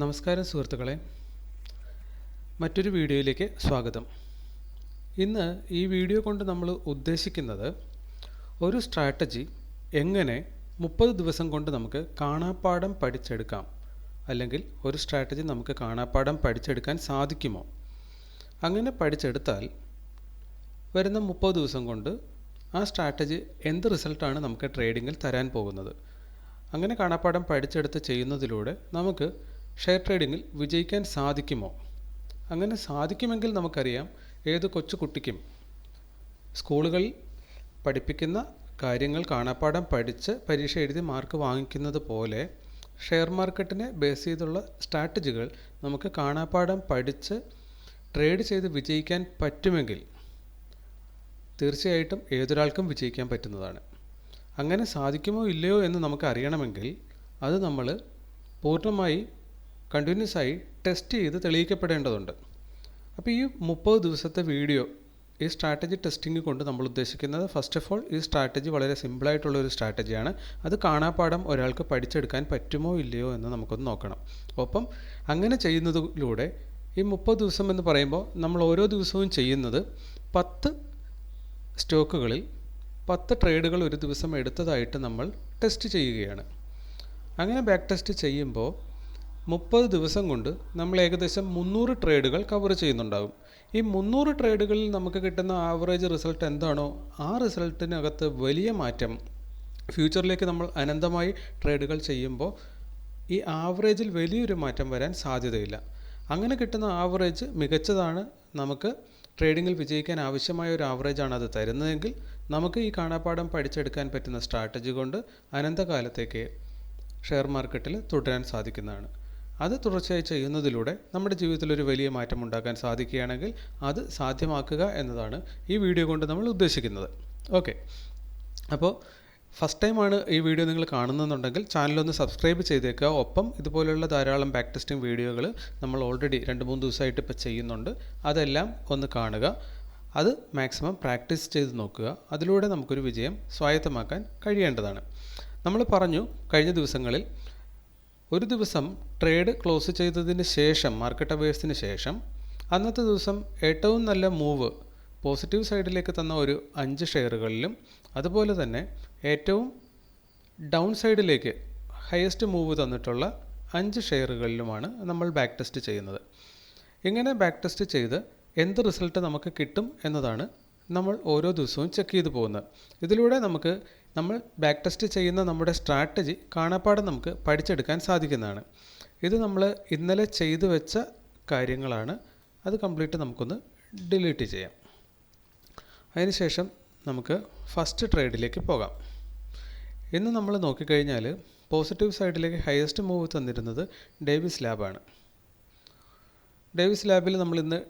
നമസ്കാരം സുഹൃത്തുക്കളെ. മറ്റൊരു വീഡിയോയിലേക്ക് സ്വാഗതം. ഇന്ന് ഈ വീഡിയോ കൊണ്ട് നമ്മൾ ഉദ്ദേശിക്കുന്നത് ഒരു സ്ട്രാറ്റജി എങ്ങനെ മുപ്പത് ദിവസം കൊണ്ട് നമുക്ക് കാണാപ്പാഠം പഠിച്ചെടുക്കാം അല്ലെങ്കിൽ ഒരു സ്ട്രാറ്റജി നമുക്ക് കാണാപ്പാഠം പഠിച്ചെടുക്കാൻ സാധിക്കുമോ? അങ്ങനെ പഠിച്ചെടുത്താൽ വരുന്ന മുപ്പത് ദിവസം കൊണ്ട് ആ സ്ട്രാറ്റജി എന്ത് റിസൾട്ടാണ് നമുക്ക് ട്രേഡിങ്ങിൽ തരാൻ പോകുന്നത്? അങ്ങനെ കാണാപ്പാഠം പഠിച്ചെടുത്ത് ചെയ്യുന്നതിലൂടെ നമുക്ക് ഷെയർ ട്രേഡിങ്ങിൽ വിജയിക്കാൻ സാധിക്കുമോ? അങ്ങനെ സാധിക്കുമെങ്കിൽ നമുക്കറിയാം ഏത് കൊച്ചു കുട്ടിക്കും സ്കൂളുകളിൽ പഠിപ്പിക്കുന്ന കാര്യങ്ങൾ കാണാപ്പാടം പഠിച്ച് പരീക്ഷ എഴുതി മാർക്ക് വാങ്ങിക്കുന്നത് പോലെ ഷെയർ മാർക്കറ്റിനെ ബേസ് ചെയ്തുള്ള സ്ട്രാറ്റജികൾ നമുക്ക് കാണാപ്പാടം പഠിച്ച് ട്രേഡ് ചെയ്ത് വിജയിക്കാൻ പറ്റുമെങ്കിൽ തീർച്ചയായിട്ടും ഏതൊരാൾക്കും വിജയിക്കാൻ പറ്റുന്നതാണ്. അങ്ങനെ സാധിക്കുമോ ഇല്ലയോ എന്ന് നമുക്ക് അറിയണമെങ്കിൽ അത് നമ്മൾ പൂർണമായി കണ്ടിന്യൂസ് ആയി ടെസ്റ്റ് ചെയ്ത് തെളിയിക്കപ്പെടേണ്ടതുണ്ട്. അപ്പോൾ ഈ മുപ്പത് ദിവസത്തെ വീഡിയോ ഈ സ്ട്രാറ്റജി ടെസ്റ്റിംഗ് കൊണ്ട് നമ്മൾ ഉദ്ദേശിക്കുന്നത് ഫസ്റ്റ് ഓഫ് ഓൾ ഈ സ്ട്രാറ്റജി വളരെ സിമ്പിളായിട്ടുള്ള ഒരു സ്ട്രാറ്റജിയാണ്. അത് കാണാപ്പാടം ഒരാൾക്ക് പഠിച്ചെടുക്കാൻ പറ്റുമോ ഇല്ലയോ എന്ന് നമുക്കൊന്ന് നോക്കണം. ഒപ്പം അങ്ങനെ ചെയ്യുന്നതിലൂടെ ഈ മുപ്പത് ദിവസം എന്ന് പറയുമ്പോൾ നമ്മൾ ഓരോ ദിവസവും ചെയ്യുന്നത് പത്ത് സ്റ്റോക്കുകളിൽ പത്ത് ട്രേഡുകൾ ഒരു ദിവസം എടുത്തതായിട്ട് നമ്മൾ ടെസ്റ്റ് ചെയ്യുകയാണ്. അങ്ങനെ ബാക്ക് ടെസ്റ്റ് ചെയ്യുമ്പോൾ മുപ്പത് ദിവസം കൊണ്ട് നമ്മൾ ഏകദേശം മുന്നൂറ് ട്രേഡുകൾ കവർ ചെയ്യുന്നുണ്ടാകും. ഈ മുന്നൂറ് ട്രേഡുകളിൽ നമുക്ക് കിട്ടുന്ന ആവറേജ് റിസൾട്ട് എന്താണോ ആ റിസൾട്ടിനകത്ത് വലിയ മാറ്റം ഫ്യൂച്ചറിലേക്ക് നമ്മൾ അനന്തമായി ട്രേഡുകൾ ചെയ്യുമ്പോൾ ഈ ആവറേജിൽ വലിയൊരു മാറ്റം വരാൻ സാധ്യതയില്ല. അങ്ങനെ കിട്ടുന്ന ആവറേജ് മികച്ചതാണ്. നമുക്ക് ട്രേഡിങ്ങിൽ വിജയിക്കാൻ ആവശ്യമായ ഒരു ആവറേജാണ് അത് തരുന്നതെങ്കിൽ നമുക്ക് ഈ കാണാപ്പാഠം പഠിച്ചെടുക്കാൻ പറ്റുന്ന സ്ട്രാറ്റജി കൊണ്ട് അനന്തകാലത്തേക്ക് ഷെയർ മാർക്കറ്റിൽ തുടരാൻ സാധിക്കുന്നതാണ്. അത് തുടർച്ചയായി ചെയ്യുന്നതിലൂടെ നമ്മുടെ ജീവിതത്തിൽ ഒരു വലിയ മാറ്റം ഉണ്ടാക്കാൻ സാധിക്കുകയാണെങ്കിൽ അത് സാധ്യമാക്കുക എന്നതാണ് ഈ വീഡിയോ കൊണ്ട് നമ്മൾ ഉദ്ദേശിക്കുന്നത്. ഓക്കെ അപ്പോൾ ഫസ്റ്റ് ടൈമാണ് ഈ വീഡിയോ നിങ്ങൾ കാണുന്നുണ്ടെങ്കിൽ ചാനലൊന്ന് സബ്സ്ക്രൈബ് ചെയ്തേക്കുക. ഒപ്പം ഇതുപോലെയുള്ള ധാരാളം ബാക്ക് ടെസ്റ്റിംഗ് വീഡിയോകൾ നമ്മൾ ഓൾറെഡി രണ്ട് മൂന്ന് ദിവസമായിട്ട് ഇപ്പോൾ ചെയ്യുന്നുണ്ട്. അതെല്ലാം ഒന്ന് കാണുക. അത് മാക്സിമം പ്രാക്ടീസ് ചെയ്ത് നോക്കുക. അതിലൂടെ നമുക്കൊരു വിജയം സ്വായത്തമാക്കാൻ കഴിയേണ്ടതാണ്. നമ്മൾ പറഞ്ഞു കഴിഞ്ഞ ദിവസങ്ങളിൽ ഒരു ദിവസം ട്രേഡ് ക്ലോസ് ചെയ്തതിന് ശേഷം മാർക്കറ്റ് അവേഴ്സിന് ശേഷം അന്നത്തെ ദിവസം ഏറ്റവും നല്ല മൂവ് പോസിറ്റീവ് സൈഡിലേക്ക് തന്ന ഒരു അഞ്ച് ഷെയറുകളിലും അതുപോലെ തന്നെ ഏറ്റവും ഡൗൺ സൈഡിലേക്ക് ഹയസ്റ്റ് മൂവ് തന്നിട്ടുള്ള അഞ്ച് ഷെയറുകളിലുമാണ് നമ്മൾ ബാക്ക് ടെസ്റ്റ് ചെയ്യുന്നത്. ഇങ്ങനെ ബാക്ക് ടെസ്റ്റ് ചെയ്ത് എന്ത് റിസൾട്ട് നമുക്ക് കിട്ടും എന്നതാണ് നമ്മൾ ഓരോ ദിവസവും ചെക്ക് ചെയ്തു പോകുന്നത്. ഇതിലൂടെ നമുക്ക് നമ്മൾ ബാക്ക് ടെസ്റ്റ് ചെയ്യുന്ന നമ്മുടെ സ്ട്രാറ്റജി കാണാപ്പാടെ നമുക്ക് പഠിച്ചെടുക്കാൻ സാധിക്കുന്നതാണ്. ഇത് നമ്മൾ ഇന്നലെ ചെയ്തു വെച്ച കാര്യങ്ങളാണ്. അത് കംപ്ലീറ്റ് നമുക്കൊന്ന് ഡിലീറ്റ് ചെയ്യാം. അതിനുശേഷം നമുക്ക് ഫസ്റ്റ് ട്രേഡിലേക്ക് പോകാം. ഇന്ന് നമ്മൾ നോക്കിക്കഴിഞ്ഞാൽ പോസിറ്റീവ് സൈഡിലേക്ക് ഹയസ്റ്റ് മൂവ് തന്നിരുന്നത് ഡേവിസ് ലാബാണ് ഡേവിസ് ലാബിൽ നമ്മൾ ഇന്ന്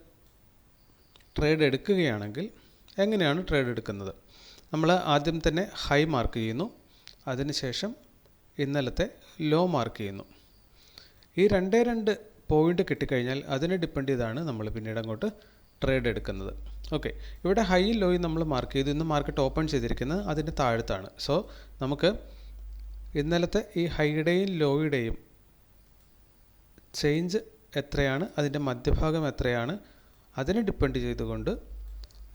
ട്രേഡ് എടുക്കുകയാണെങ്കിൽ എങ്ങനെയാണ് ട്രേഡ് എടുക്കുന്നത്? നമ്മൾ ആദ്യം തന്നെ ഹൈ മാർക്ക് ചെയ്യുന്നു. അതിനുശേഷം ഇന്നലത്തെ ലോ മാർക്ക് ചെയ്യുന്നു. ഈ രണ്ടേ രണ്ട് പോയിന്റ് കിട്ടിക്കഴിഞ്ഞാൽ അതിനെ ഡിപ്പെൻഡ് ചെയ്താണ് നമ്മൾ പിന്നീട് അങ്ങോട്ട് ട്രേഡ് എടുക്കുന്നത്. ഓക്കെ ഇവിടെ ഹൈ ലോയും നമ്മൾ മാർക്ക് ചെയ്തു. ഇന്ന് മാർക്കറ്റ് ഓപ്പൺ ചെയ്തിരിക്കുന്നത് അതിന്റെ താഴത്താണ്. സോ നമുക്ക് ഇന്നലത്തെ ഈ ഹൈയുടെയും ലോയുടെയും ചേഞ്ച് എത്രയാണ്? അതിന്റെ മധ്യഭാഗം എത്രയാണ്? അതിനെ ഡിപ്പെൻഡ് ചെയ്തുകൊണ്ട്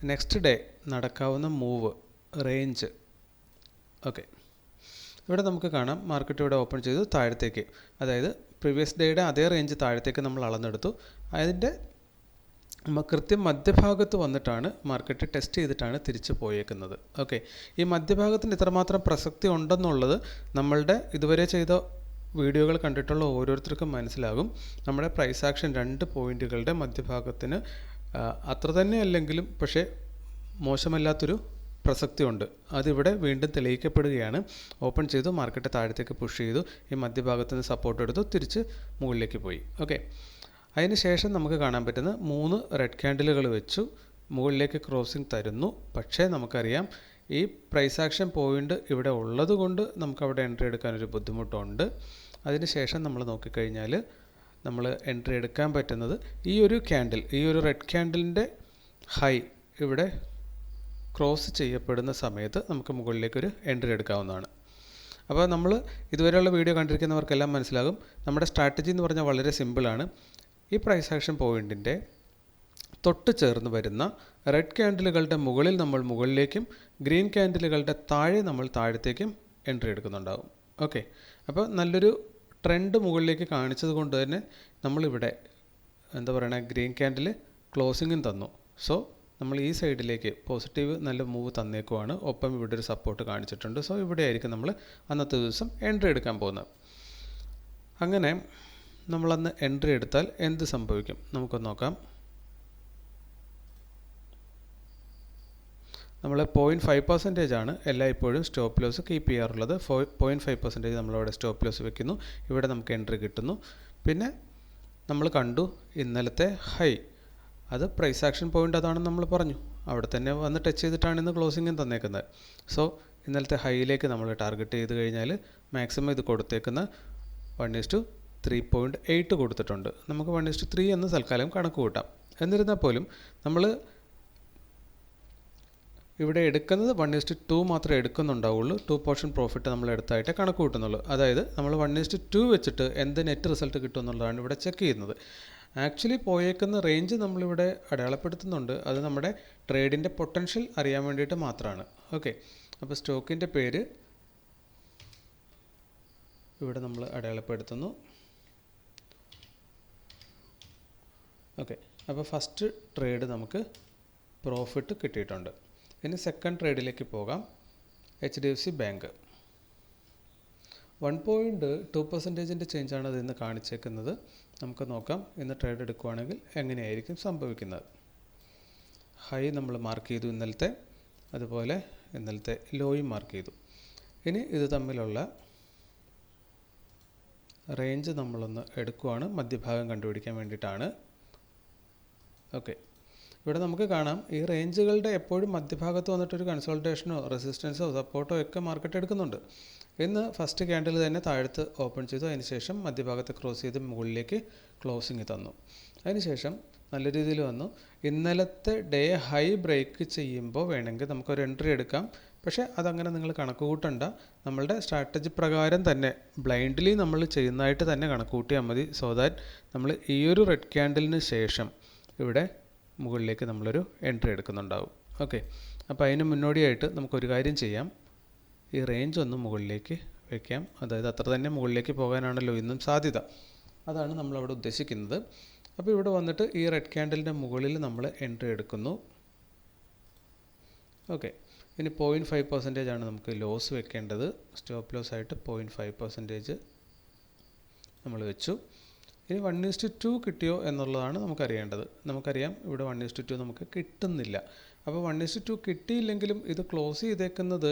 നെക്സ്റ്റ് ഡേ നടക്കാവുന്ന മൂവ് റേഞ്ച് ഓക്കെ ഇവിടെ നമുക്ക് കാണാം. മാർക്കറ്റ് ഇവിടെ ഓപ്പൺ ചെയ്തു. താഴത്തേക്ക്. അതായത് പ്രീവിയസ് ഡേയുടെ അതേ റേഞ്ച് താഴത്തേക്ക് നമ്മൾ അളന്നെടുത്തു. അതിന്റെ കൃത്യം മധ്യഭാഗത്ത് വന്നിട്ടാണ് മാർക്കറ്റ് ടെസ്റ്റ് ചെയ്തിട്ടാണ് തിരിച്ചു പോയേക്കുന്നത്. ഓക്കെ ഈ മധ്യഭാഗത്തിന് ഇത്രമാത്രം പ്രസക്തി ഉണ്ടെന്നുള്ളത് നമ്മളുടെ ഇതുവരെ ചെയ്ത വീഡിയോകൾ കണ്ടിട്ടുള്ള ഓരോരുത്തർക്കും മനസ്സിലാകും. നമ്മുടെ പ്രൈസ് ആക്ഷൻ രണ്ട് പോയിന്റുകളുടെ മധ്യഭാഗത്തിന് അത്ര തന്നെ അല്ലെങ്കിലും പക്ഷേ മോശമല്ലാത്തൊരു പ്രസക്തിയുണ്ട്. അതിവിടെ വീണ്ടും തെളിയിക്കപ്പെടുകയാണ്. ഓപ്പൺ ചെയ്തു മാർക്കറ്റ് താഴത്തേക്ക് പുഷ് ചെയ്തു ഈ മധ്യഭാഗത്ത് നിന്ന് സപ്പോർട്ട് എടുത്തു തിരിച്ച് മുകളിലേക്ക് പോയി. ഓക്കെ അതിന് ശേഷം നമുക്ക് കാണാൻ പറ്റുന്ന മൂന്ന് റെഡ് ക്യാൻഡിലുകൾ വെച്ചു മുകളിലേക്ക് ക്രോസിംഗ് തരുന്നു. പക്ഷേ നമുക്കറിയാം ഈ പ്രൈസ് ആക്ഷൻ പോയിന്റ് ഇവിടെ ഉള്ളതുകൊണ്ട് നമുക്ക് അവിടെ എൻട്രി എടുക്കാനൊരു ബുദ്ധിമുട്ടുണ്ട്. അതിന് ശേഷം നമ്മൾ നോക്കിക്കഴിഞ്ഞാൽ നമ്മൾ എൻട്രി എടുക്കാൻ പറ്റുന്നത് ഈ ഒരു ക്യാൻഡിൽ ഈ ഒരു റെഡ് ക്യാൻഡിലിന്റെ ഹൈ ഇവിടെ ക്രോസ് ചെയ്യപ്പെടുന്ന സമയത്ത് നമുക്ക് മുകളിലേക്ക് ഒരു എൻട്രി എടുക്കാവുന്നതാണ്. അപ്പോൾ നമ്മൾ ഇതുവരെയുള്ള വീഡിയോ കണ്ടിരിക്കുന്നവർക്കെല്ലാം മനസ്സിലാകും. നമ്മുടെ സ്ട്രാറ്റജി എന്ന് പറഞ്ഞാൽ വളരെ സിമ്പിളാണ് ഈ പ്രൈസ് ആക്ഷൻ പോയിന്റിന്റെ തൊട്ട് ചേർന്ന് വരുന്ന റെഡ് ക്യാൻഡിലുകളുടെ മുകളിൽ നമ്മൾ മുകളിലേക്കും ഗ്രീൻ ക്യാൻഡിലുകളുടെ താഴെ നമ്മൾ താഴത്തേക്കും എൻട്രി എടുക്കുന്നുണ്ടാകും ഓക്കെ അപ്പോൾ നല്ലൊരു ട്രെൻഡ് മുകളിലേക്ക് കാണിച്ചത് കൊണ്ട് തന്നെ നമ്മളിവിടെ എന്താ പറയണ ഗ്രീൻ ക്യാൻഡിൽ ക്ലോസിങ്ങും തന്നു. സോ നമ്മൾ ഈ സൈഡിലേക്ക് പോസിറ്റീവ് നല്ല മൂവ് തന്നേക്കുവാണ്. ഒപ്പം ഇവിടെ ഒരു സപ്പോർട്ട് കാണിച്ചിട്ടുണ്ട്. സോ ഇവിടെ ആയിരിക്കും നമ്മൾ അന്നത്തെ ദിവസം എൻട്രി എടുക്കാൻ പോകുന്നത്. അങ്ങനെ നമ്മളന്ന് എൻട്രി എടുത്താൽ എന്ത് സംഭവിക്കും? നമുക്കൊന്ന് നോക്കാം. നമ്മൾ പോയിന്റ് ഫൈവ് പെർസെന്റേജ് ആണ് എല്ലായ്പ്പോഴും സ്റ്റോപ്പ് ലോസ് കീപ്പ് ചെയ്യാറുള്ളത്. പോയിന്റ് ഫൈവ് പെർസെന്റേജ് നമ്മളവിടെ സ്റ്റോപ്പ് ലോസ് വെക്കുന്നു. ഇവിടെ നമുക്ക് എൻട്രി കിട്ടുന്നു. പിന്നെ നമ്മൾ കണ്ടു ഇന്നലത്തെ ഹൈ അത് പ്രൈസ് ആക്ഷൻ പോയിന്റ് അതാണെന്ന് നമ്മൾ പറഞ്ഞു. അവിടെ തന്നെ വന്ന് ടച്ച് ചെയ്തിട്ടാണ് ഇന്ന് ക്ലോസിങ്ങും തന്നേക്കുന്നത്. സോ ഇന്നലത്തെ ഹൈയിലേക്ക് നമ്മൾ ടാർഗറ്റ് ചെയ്ത് കഴിഞ്ഞാൽ മാക്സിമം ഇത് കൊടുത്തേക്കുന്ന one two three point eight കൊടുത്തിട്ടുണ്ട്. നമുക്ക് വൺ ടു ത്രീ എന്ന് തൽക്കാലം കണക്ക് കൂട്ടാം. എന്നിരുന്നാൽ പോലും നമ്മൾ ഇവിടെ എടുക്കുന്നത് വൺ ഇസ്റ്റ് ടു മാത്രമേ എടുക്കുന്നുണ്ടാവുള്ളൂ. ടു പോർഷൻ പ്രോഫിറ്റ് നമ്മൾ എടുത്തായിട്ട് കണക്ക് കൂട്ടുന്നുള്ളൂ. അതായത് നമ്മൾ വൺ ഇസ്റ്റ് ടു വെച്ചിട്ട് എന്ത് നെറ്റ് റിസൾട്ട് കിട്ടും എന്നുള്ളതാണ് ഇവിടെ ചെക്ക് ചെയ്യുന്നത്. ആക്ച്വലി പോയേക്കുന്ന റേഞ്ച് നമ്മളിവിടെ അടയാളപ്പെടുത്തുന്നുണ്ട്. അത് നമ്മുടെ ട്രേഡിന്റെ പൊട്ടൻഷ്യൽ അറിയാൻ വേണ്ടിയിട്ട് മാത്രമാണ്. ഓക്കെ അപ്പോൾ സ്റ്റോക്കിന്റെ പേര് ഇവിടെ നമ്മൾ അടയാളപ്പെടുത്തുന്നു. ഓക്കെ അപ്പോൾ ഫസ്റ്റ് ട്രേഡ് നമുക്ക് പ്രോഫിറ്റ് കിട്ടിയിട്ടുണ്ട്. ഇനി സെക്കൻഡ് ട്രേഡിലേക്ക് പോകാം. H D F C bank one point two പെർസെന്റേജിന്റെ ചേഞ്ചാണ് അത് ഇന്ന് കാണിച്ചേക്കുന്നത്. നമുക്ക് നോക്കാം ഇന്ന് ട്രേഡ് എടുക്കുവാണെങ്കിൽ എങ്ങനെയായിരിക്കും സംഭവിക്കുന്നത്. ഹൈ നമ്മൾ മാർക്ക് ചെയ്തു ഇന്നലത്തെ അതുപോലെ ഇന്നലത്തെ ലോയും മാർക്ക് ചെയ്തു. ഇനി ഇത് തമ്മിലുള്ള റേഞ്ച് നമ്മളൊന്ന് എടുക്കുവാണ്. മധ്യഭാഗം കണ്ടുപിടിക്കാൻ വേണ്ടിയിട്ടാണ്. ഓക്കെ ഇവിടെ നമുക്ക് കാണാം ഈ റേഞ്ചുകളുടെ എപ്പോഴും മധ്യഭാഗത്ത് വന്നിട്ടൊരു കൺസൾട്ടേഷനോ റെസിസ്റ്റൻസോ സപ്പോർട്ടോ ഒക്കെ മാർക്കറ്റ് എടുക്കുന്നുണ്ട്. ഇന്ന് ഫസ്റ്റ് ക്യാൻഡിൽ തന്നെ താഴത്ത് ഓപ്പൺ ചെയ്തു. അതിനുശേഷം മധ്യഭാഗത്ത് ക്രോസ് ചെയ്ത് മുകളിലേക്ക് ക്ലോസിങ് തന്നു. അതിനുശേഷം നല്ല രീതിയിൽ വന്നു. ഇന്നലത്തെ ഡേ ഹൈ ബ്രേക്ക് ചെയ്യുമ്പോൾ വേണമെങ്കിൽ നമുക്കൊരു എൻട്രി എടുക്കാം. പക്ഷേ അതങ്ങനെ നിങ്ങൾ കണക്ക് കൂട്ടണ്ട നമ്മളുടെ സ്ട്രാറ്റജി പ്രകാരം തന്നെ ബ്ലൈൻഡ്ലി നമ്മൾ ചെയ്യുന്നതായിട്ട് തന്നെ കണക്ക് കൂട്ടിയാൽ മതി. സോ ദാറ്റ് നമ്മൾ ഈ ഒരു റെഡ് ക്യാൻഡിലിന് ശേഷം ഇവിടെ മുകളിലേക്ക് നമ്മളൊരു എൻട്രി എടുക്കുന്നുണ്ടാവും. ഓക്കെ അപ്പോൾ അതിന് മുന്നോടിയായിട്ട് നമുക്കൊരു കാര്യം ചെയ്യാം. ഈ റേഞ്ച് ഒന്ന് മുകളിലേക്ക് വയ്ക്കാം അതായത് അത്ര തന്നെ മുകളിലേക്ക് പോകാനാണല്ലോ ഇന്നും സാധ്യത. അതാണ് നമ്മളവിടെ ഉദ്ദേശിക്കുന്നത്. അപ്പോൾ ഇവിടെ വന്നിട്ട് ഈ റെഡ് ക്യാൻഡലിന്റെ മുകളിൽ നമ്മൾ എൻട്രി എടുക്കുന്നു. ഓക്കെ ഇനി പോയിന്റ് ഫൈവ് പെർസെന്റേജ് ആണ് നമുക്ക് ലോസ് വെക്കേണ്ടത്. സ്റ്റോപ്പ് ലോസ് ആയിട്ട് പോയിന്റ് ഫൈവ് പെർസെന്റേജ് നമ്മൾ വെച്ചു. ഇനി വൺ ഈസ്റ്റ് ടു കിട്ടിയോ എന്നുള്ളതാണ് നമുക്കറിയേണ്ടത്. നമുക്കറിയാം ഇവിടെ വൺ ഈസ്റ്റ് ടു നമുക്ക് കിട്ടുന്നില്ല. അപ്പോൾ വൺ ഈസ്റ്റ് ടു കിട്ടിയില്ലെങ്കിലും ഇത് ക്ലോസ് ചെയ്തേക്കുന്നത്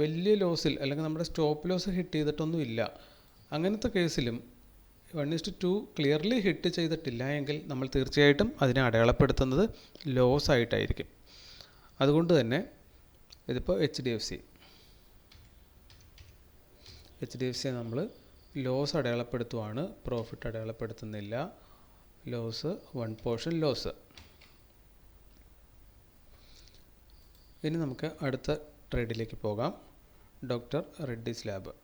വലിയ ലോസിൽ അല്ലെങ്കിൽ നമ്മുടെ സ്റ്റോപ്പ് ലോസ് ഹിറ്റ് ചെയ്തിട്ടൊന്നുമില്ല അങ്ങനത്തെ കേസിലും one is to two clearly hit ചെയ്തിട്ടില്ല എങ്കിൽ നമ്മൾ തീർച്ചയായിട്ടും അതിനെ അടയാളപ്പെടുത്തുന്നത് ലോസ് ആയിട്ടായിരിക്കും. അതുകൊണ്ട് തന്നെ ഇതിപ്പോൾ H D F C H D F C നമ്മൾ ലോസ് അടയാളപ്പെടുത്തുവാണ്. പ്രോഫിറ്റ് അടയാളപ്പെടുത്തുന്നില്ല. ലോസ് വൺ പോർഷൻ ലോസ് ഇനി നമുക്ക് അടുത്ത ട്രേഡിലേക്ക് പോകാം. ഡോക്ടർ റെഡ്ഡിസ് ലാബ്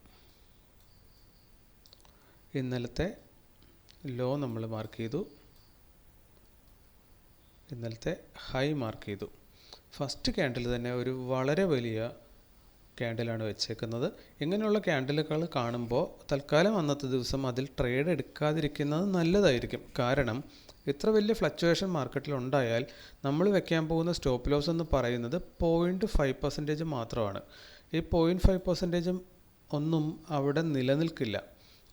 ഇന്നലത്തെ ലോ നമ്മൾ മാർക്ക് ചെയ്തു. ഇന്നലത്തെ ഹൈ മാർക്ക് ചെയ്തു. ഫസ്റ്റ് ക്യാൻഡിൽ തന്നെ ഒരു വളരെ വലിയ ക്യാൻഡിലാണ് വെച്ചേക്കുന്നത്. ഇങ്ങനെയുള്ള ക്യാൻഡിലുകൾ കാണുമ്പോൾ തൽക്കാലം അന്നത്തെ ദിവസം അതിൽ ട്രേഡ് എടുക്കാതിരിക്കുന്നത് നല്ലതായിരിക്കും. കാരണം ഇത്ര വലിയ ഫ്ലക്ച്വേഷൻ മാർക്കറ്റിൽ ഉണ്ടായാൽ നമ്മൾ വെക്കാൻ പോകുന്ന സ്റ്റോപ്പ് ലോസ് എന്ന് പറയുന്നത് പോയിന്റ് ഫൈവ് പെർസെന്റേജ് മാത്രമാണ്. ഈ പോയിന്റ് ഫൈവ് പെർസെന്റേജും ഒന്നും അവിടെ നിലനിൽക്കില്ല.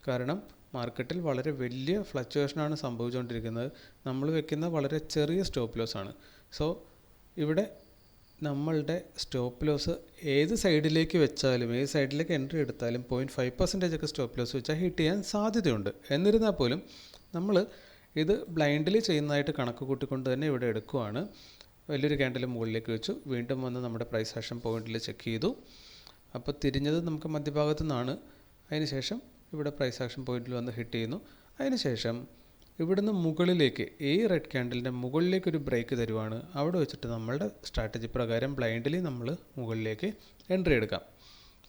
കാരണം മാർക്കറ്റിൽ വളരെ വലിയ ഫ്ലക്ച്വേഷനാണ് സംഭവിച്ചുകൊണ്ടിരിക്കുന്നത്. നമ്മൾ വെക്കുന്ന വളരെ ചെറിയ സ്റ്റോപ്പ് ലോസ് ആണ്. സോ ഇവിടെ നമ്മളുടെ സ്റ്റോപ്പ് ലോസ് ഏത് സൈഡിലേക്ക് വെച്ചാലും ഏത് സൈഡിലേക്ക് എൻട്രി എടുത്താലും പോയിന്റ് ഫൈവ് പെർസെന്റേജ് ഒക്കെ സ്റ്റോപ്പ് ലോസ് വെച്ചാൽ ഹിറ്റ് ചെയ്യാൻ സാധ്യതയുണ്ട്. എന്നിരുന്നാൽ പോലും നമ്മൾ ഇത് ബ്ലൈൻഡ്ലി ചെയ്യുന്നതായിട്ട് കണക്ക് കൂട്ടിക്കൊണ്ട് തന്നെ ഇവിടെ എടുക്കുവാണ്. വലിയൊരു ക്യാൻഡിൽ മുകളിലേക്ക് വെച്ചു. വീണ്ടും വന്ന് നമ്മുടെ പ്രൈസ് ആക്ഷൻ പോയിന്റിൽ ചെക്ക് ചെയ്തു. അപ്പോൾ തിരിഞ്ഞത് നമുക്ക് മധ്യഭാഗത്തു നിന്നാണ് അതിനുശേഷം ഇവിടെ പ്രൈസ് ആക്ഷൻ പോയിന്റിൽ വന്ന് ഹിറ്റ് ചെയ്യുന്നു. അതിനുശേഷം ഇവിടുന്ന് മുകളിലേക്ക് ഈ റെഡ് ക്യാൻഡലിന്റെ മുകളിലേക്ക് ഒരു ബ്രേക്ക് തരുവാണ്. അവിടെ വെച്ചിട്ട് നമ്മളുടെ സ്ട്രാറ്റജി പ്രകാരം ബ്ലൈൻഡ്ലി നമ്മൾ മുകളിലേക്ക് എൻട്രി എടുക്കാം.